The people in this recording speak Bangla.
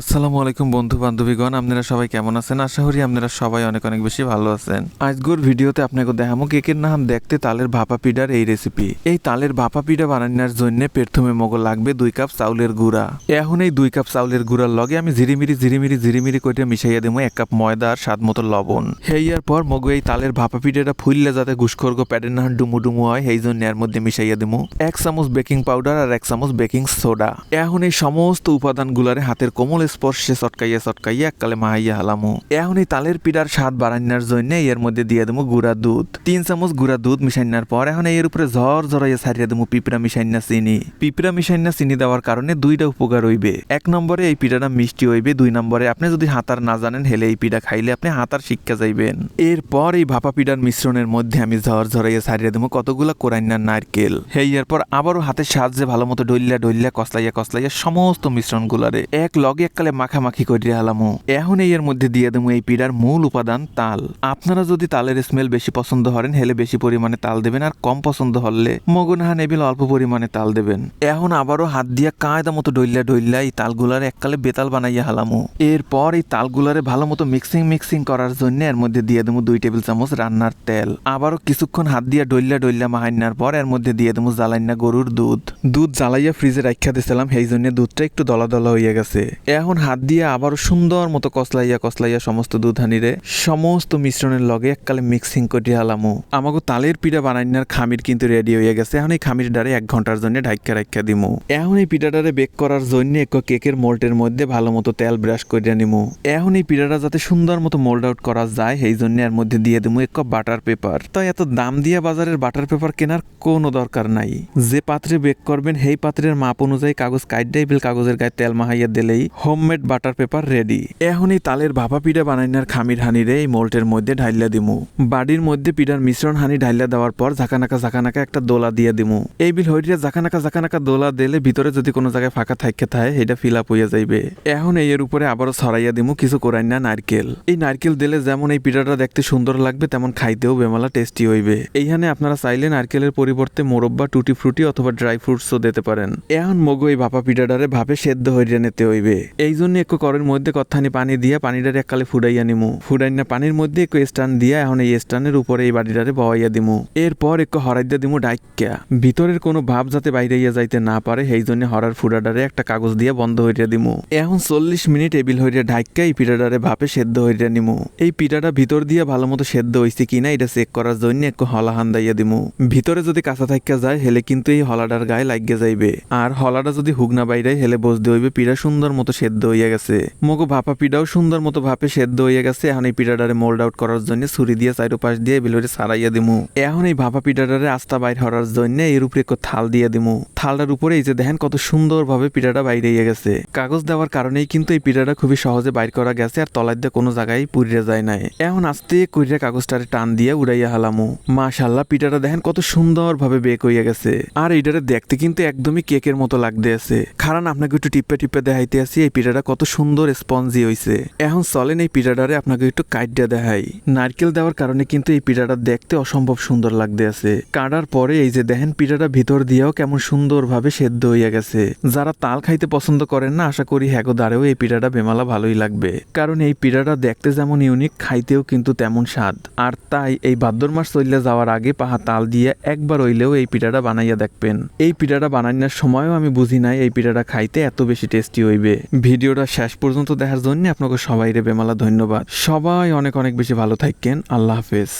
আসসালামু আলাইকুম বন্ধু বান্ধবীগণ আপনারা সবাই কেমন আছেন? আশা করি আপনারা সবাই অনেক অনেক বেশি ভালো আছেন। আজকের ভিডিওতে আপনাকে দেখামো কেকের নাম দেখতে তালের ভাপা পিঠার এই রেসিপি এই তালের ভাপা পিঠা বানানোর জন্য প্রথমে মগো লাগবে দুই কাপ চাউলের গুঁড়া। এখন এই দুই কাপ চাউলের গুঁড়ার লগে আমি ঝিরিমিরি ঝিরিমিরি ঝিরিমিরি করে মিশাইয়া দেবো এক কাপ ময়দা আর স্বাদ মতো লবণ। হেয়ার পর মগো এই তালের ভাপা পিঠাটা ফুললে যাতে ঘুষখর্গ প্যাডের না ডুমু ডুমু হয় সেই জন্য এর মধ্যে মিশাইয়া দেবো এক চামচ বেকিং পাউডার আর এক চামচ বেকিং সোডা। এখন এই সমস্ত উপাদানগুলারে হাতের কোমল স্পর্শে চটকাইয়া চটকাইয়া এককালে মাহাইয়া হালামু। এখন এই তালের পিঠার স্বাদ বাড়ানোর জন্য এর মধ্যে দিয়ে দেবো গুঁড়া দুধ। তিন চামচ গুঁড়া দুধ মিশাইনার পর এখন এর উপরে ঝর ঝরাইয়া ছাড়িয়ে দেবো পিঁপড়া মিশাইনা চিনি। পিঁপড়া মিশাইনা চিনি দেওয়ার কারণে দুইটা উপকার হইবে। এক নম্বরে এই পিঠাটা মিষ্টি হইবে, দুই নম্বরে আপনি যদি হাতার না জানেন, হেলে এই পিঠা খাইলে আপনি হাতার শিক্ষা যাইবেন। এরপর এই ভাপা পিঠার মিশ্রণের মধ্যে আমি ঝর ঝরাইয়া ছাড়িয়ে দেবো কতগুলা কোরাইনার নারকেল। হেই, এরপর আবারও হাতের সাহায্যে ভালো মতো ডইল্লা ডইল্লা কসলাইয়া কসলাইয়া সমস্ত মিশ্রণগুলারে এক লগে এককালে মাখামাখি করে হালামু। এখন এর মধ্যে দিয়ে দেবো এই পিঠার মূল উপাদান তাল। আপনারা যদি তালের স্মেল বেশি পছন্দ করেন হেলে বেশি পরিমাণে তাল দেবেন আর কম পছন্দ হলে মগনহা নেবেল অল্প পরিমাণে তাল দেবেন। এখন আবারও হাত দিয়া কায়দা মতো ডইল্লা ডইল্লা এই তালগুলারে এককালে বেতাল বানাইয়া হালামু। এরপর এই তালগুলারে ভালো মতো মিক্সিং মিক্সিং করার জন্য এর মধ্যে দিয়ে দেবো দুই টেবিল চামচ রান্নার তেল। আবারও কিছুক্ষণ হাত দিয়া ডইল্লা ডইল্লা মাহাইনার পর এর মধ্যে দিয়ে দেবো জ্বালাইনা গরুর দুধ। দুধ জ্বালাইয়া ফ্রিজে রাখা দিছিলাম, সেই জন্য দুধটা একটু দলা দলা হইয়া গেছে। এখন হাত দিয়ে আবারও সুন্দর মতো কসলাইয়া কসলাইয়া সমস্ত দুধ হানিরে সমস্ত মিশ্রণের লগে এককালে মিক্সিং করে হালামু। আমাকে তালের পিঠা বানাইনার খামির কিন্তু রেডি হয়ে গেছে। এখন এই খামির ডারে এক ঘণ্টার জন্য ঢাক্কা রাখা দিমু। এখন এই পিঠাটারে বেক করার জন্য এক কেকের মোল্টের মধ্যে ভালো মতো তেল ব্রাশ করে নিমু। এখন এই পিঠাটা যাতে সুন্দর মতো মোল্ড আউট করা যায়, সেই জন্য এর মধ্যে দিয়ে দিমু এক কাপ বাটার পেপার। তো এত দাম দিয়া বাজারের বাটার পেপার কেনার কোনো দরকার নাই। যে পাত্রে বেক করবেন, সেই পাত্রের মাপ অনুযায়ী কাগজ কাইট ডাইবেল কাগজের গায়ে তেল মাহাইয়া দিলেই হোমমেড বাটার পেপার রেডি। এখন এই তালের ভাপা পিঠা বানাইনার খামির হানিরে এই মোল্টের মধ্যে ঢাইলা দিমু। বাড়ির মধ্যে পিঠার মিশ্রণ হানি ঢাইলা দেওয়ার পর ঝাঁকানাকা ঝাঁকানাকা একটা দোলা দিয়ে দিমু। এই বিল হইরিয়া ঝাঁকানাকা ঝাঁকানাকা দোলা দিলে ভিতরে যদি কোনো জায়গায় ফাঁকা থাকে থাকে এটা ফিল আপ হইয়া যাইবে। এখন এর উপরে আবারও ছড়াইয়া দিমু কিছু করাই না নারকেল। এই নারকেল দিলে যেমন এই পিঠাটা দেখতে সুন্দর লাগবে, তেমন খাইতেও বেমালা টেস্টি হইবে। এইখানে আপনারা চাইলে নারকেলের পরিবর্তে মোরব্বা, টুটি ফ্রুটি অথবা ড্রাই ফ্রুটসও দিতে পারেন। এখন মগো এই ভাপা পিঠাটারে ভাপে সেদ্ধ হইয়া নিতে হইবে। এই জন্য একটু করের মধ্যে কথানি পানি দিয়া পানিটারে এককালে ফুডাইয়া নিমু। ফুডাইনা পানির মধ্যে একটু স্টান দিয়া এখন এই স্টানের উপরে এই বাড়িটারে বওয়াইয়া দিমু। এরপর একটু হরাইয়া দিমু ডাইক্কা ভিতরের কোনো ভাব যাতে বাইরেইয়া যাইতে না পারে সেই জন্য হরার ফুডাডারে একটা কাগজ দিয়ে বন্ধ হইয়া দিমু। এখন চল্লিশ মিনিট টেবিল হইয়া ঢাইক্কা এই পিঠাটারে ভাপে সেদ্ধ হইয়া নিমু। এই পিঠাটা ভিতর দিয়ে ভালো মতো সেদ্ধ হইছে কিনা এটা চেক করার জন্য একটু হলা হান্দাইয়া দিমু। ভিতরে যদি কাঁচা থাকা যায়, হেলে কিন্তু এই হলাটার গায়ে লাগিয়ে যাইবে। আর হলাটা যদি হুগনা বাইরে হেলে বসতে হইবে পিঠা সুন্দর মতো সেদ্ধ হইয়া গেছে। মগো ভাপা পিঠাও সুন্দর মতো ভাপে সেদ্ধ হইয়া গেছে। এখন এই পিঠাটারে মোল্ড আউট করার জন্য ছুরি দিয়ে চাইরো পাশ দিয়ে বিলরে সারাইয়া দিমু। এখন এই ভাপা পিঠাটারে আস্তা বাইর হওয়ার জন্য এর উপরে একটু থাল দিয়ে দিমু। থালটার উপরে এই যে দেখেন কত সুন্দর ভাবে পিঠাটা বাইরে হয়ে গেছে। কাগজ দেওয়ার কারণেই কিন্তু এই পিঠাটা খুবই সহজে বাইর করা গেছে আর তলার দিয়ে কোনো জায়গায় পুড়িয়ে যায় নাই। এখন আস্তে কইরা কাগজটারে টান দিয়ে উড়াইয়া হালামু। মাশাল্লাহ পিঠাটা দেখেন কত সুন্দর ভাবে বেক হইয়া গেছে। আর এইটারে দেখতে কিন্তু একদমই কেকের মতো লাগতে আছে। কারণ আপনাকে একটু টিপে টিপে দেখাইতে আছি এই পিঠাটা কত সুন্দর স্পঞ্জি হইছে। এখন চলেন এই পিঠাটারে আপনাকে একটু কাইটটা দেখাই। নারকেল দেওয়ার কারণে কিন্তু এই পিঠাটা দেখতে অসম্ভব সুন্দর লাগতে আছে। কাটার পরে এই যে দেখেন পিঠাটা ভিতর দিয়েও কেমন সুন্দরভাবে সেদ্ধ হইয়া গেছে। যারা তাল খাইতে পছন্দ করেন না, আশা করি হ্যাগো দ্বারেও এই পিঠাটা বেমালা ভালোই লাগবে। কারণ এই পিঠাটা দেখতে যেমন ইউনিক, খাইতেও কিন্তু তেমন স্বাদ। আর তাই এই ভাদ্র মাস চললে যাওয়ার আগে পাহা তাল দিয়ে একবার হইলেও এই পিঠাটা বানাইয়া দেখবেন। এই পিঠাটা বানানোর সময়ও আমি বুঝি নাই এই পিঠাটা খাইতে এত বেশি টেস্টি হইবে। ভিডিওটা শেষ পর্যন্ত দেখার জন্য আপনাকে সবাই রে বেমালা ধন্যবাদ। সবাই অনেক অনেক বেশি ভালো থাকেন আল্লাহ হাফেজ।